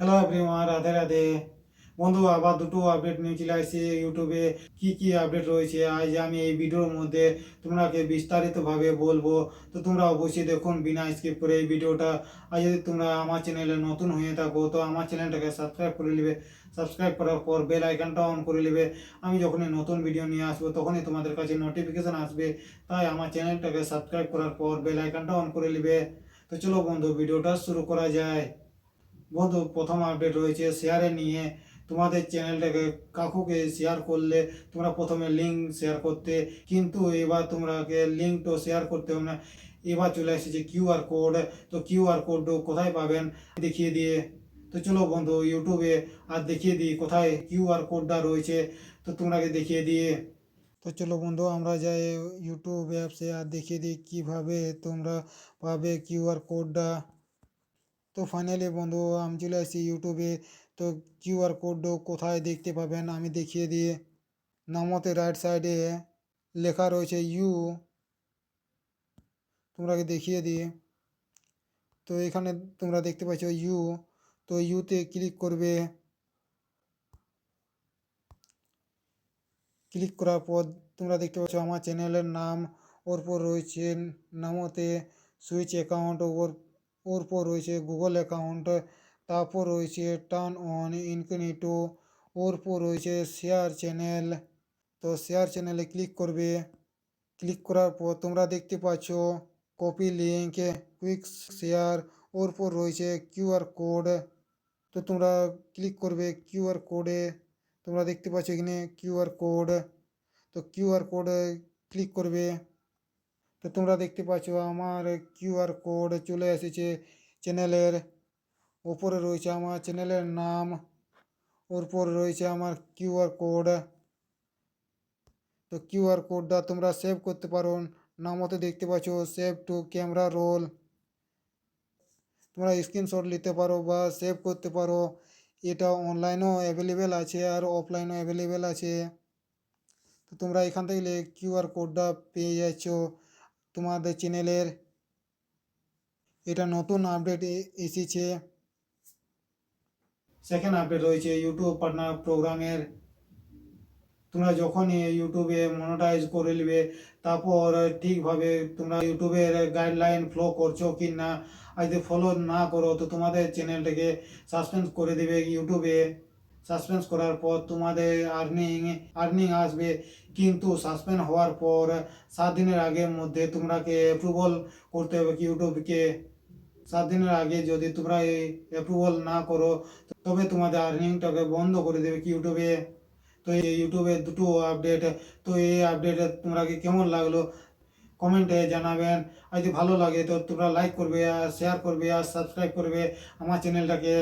Hello everyone Radhe Radhe বন্ধু, আবার দুটো আপডেট নিয়ে চলে আসছে ইউটিউবে কি কি আপডেট রয়েছে? আজ আমি এই ভিডিওর মধ্যে তোমাকে বিস্তারিতভাবে বলব। তো তোমরা অবশ্যই দেখুন, বিনা স্কিপ করে এই ভিডিওটা আর যদি তোমরা আমার চ্যানেলে নতুন হয়ে থাকো, তো আমার চ্যানেলটাকে সাবস্ক্রাইব করে নেবে। সাবস্ক্রাইব করার পর বেল আইকনটা অন করে নেবে। আমি যখনই নতুন ভিডিও নিয়ে আসব, তখনই তোমাদের কাছে নোটিফিকেশন আসবে। তাই আমার চ্যানেলটাকে সাবস্ক্রাইব করার পর বেল আইকনটা অন করে নেবে। তো চলো বন্ধু ভিডিওটা শুরু করা যায়। বন্ধু, প্রথম আপডেট রয়েছে শেয়ারে নিয়ে তোমাদের চ্যানেলটাকে কাকুকে শেয়ার করলে তোমরা প্রথমে লিঙ্ক শেয়ার করতে। কিন্তু এবার তোমরাকে লিঙ্ক তো শেয়ার করতে হবে না। এবার চলে এসেছে কিউআর কোড তো কিউআর কোড কোথায় পাবেন দেখিয়ে দিয়ে। তো চলো বন্ধু ইউটিউবে আর দেখিয়ে দিই কোথায় কিউআর কোডটা রয়েছে। তো তোমরাকে দেখিয়ে দিয়ে। তো চলো বন্ধু, আমরা যাই ইউটিউব অ্যাপসে আর দেখিয়ে দিই কীভাবে তোমরা পাবে কিউআর কোডটা তো ফাইনালি বন্ধু, আমি চলে আসছি ইউটিউবে তো কিউআর কোড কোথায় দেখতে পাবেন? আমি দেখিয়ে দিয়ে নামতে রাইট সাইডে লেখা রয়েছে ইউ তোমরাকে দেখিয়ে দিই। তো এখানে তোমরা দেখতে পাচ্ছ ইউ তো ইউতে ক্লিক করবে। ক্লিক করার পর তোমরা দেখতে পাচ্ছ আমার চ্যানেলের নাম ওর পর রয়েছে নামতে। সুইচ অ্যাকাউন্ট ওর ওর পর রয়েছে গুগল অ্যাকাউন্ট তারপর রয়েছে টার্ন অন ইনকনিটো ওর পর রয়েছে শেয়ার চ্যানেল তো শেয়ার চ্যানেলে ক্লিক করবে ক্লিক করার পর তোমরা দেখতে পাচ্ছ কপি লিঙ্ক কুইক শেয়ার ওর পর রয়েছে কিউআর কোড তো তোমরা ক্লিক করবে কিউআর কোডে তোমরা দেখতে পাচ্ছ এখানে কিউআর কোড তো কিউআর কোডে ক্লিক করবে তো তোমরা দেখতে পাচ্ছ আমার কিউআর কোড চলে এসেছে চ্যানেলের ওপরে রয়েছে আমার চ্যানেলের নাম, ওর রয়েছে আমার কিউআর কোড। তো কিউআর কোডটা তোমরা সেভ করতে পারো নামতে দেখতে পাচ্ছ সেভ টু ক্যামেরা রোল। তোমরা স্ক্রিনশট নিতে পারো বা সেভ করতে পারো। এটা অনলাইনেও অ্যাভেলেবেল আছে আর অফলাইনেও অ্যাভেলেবেল আছে। তো তোমরা এখান থেকে কিউআর কোডটা পেয়ে যাচ্ছ। তোমাদের চ্যানেলের এটা নতুন আপডেট এসেছে। সেকেন্ড আপডেট রয়েছে ইউটিউব পার্টনার প্রোগ্রামের। তোমরা যখনই ইউটিউবে মনিটাইজ করে নেবে, তারপর ঠিকভাবে তোমরা ইউটিউবের গাইডলাইন ফলো করছ কি না আর যদি ফলো না করো, তো তোমাদের চ্যানেলটাকে সাসপেন্ড করে দেবে ইউটিউবে। সাসপেন্ড করার পর তোমাদের আর্নিং আর্নিং আসবে। কিন্তু সাসপেন্ড হওয়ার পর সাত দিনের আগের মধ্যে তোমরাকে অ্যাপ্রুভাল করতে হবে কি ইউটিউবকে। সাত দিনের আগে যদি তোমরা এই অ্যাপ্রুভাল না করো, তবে তোমাদের আর্নিংটাকে বন্ধ করে দেবে কি ইউটিউবে। তো এই ইউটিউবে দুটো আপডেট তো এই আপডেট তোমরা কি কেমন লাগল? কমেন্টে জানাবেন। আর যদি ভালো লাগে তো তোমরা লাইক করবে, আর শেয়ার করবে, আর সাবস্ক্রাইব করবে আমার চ্যানেলটাকে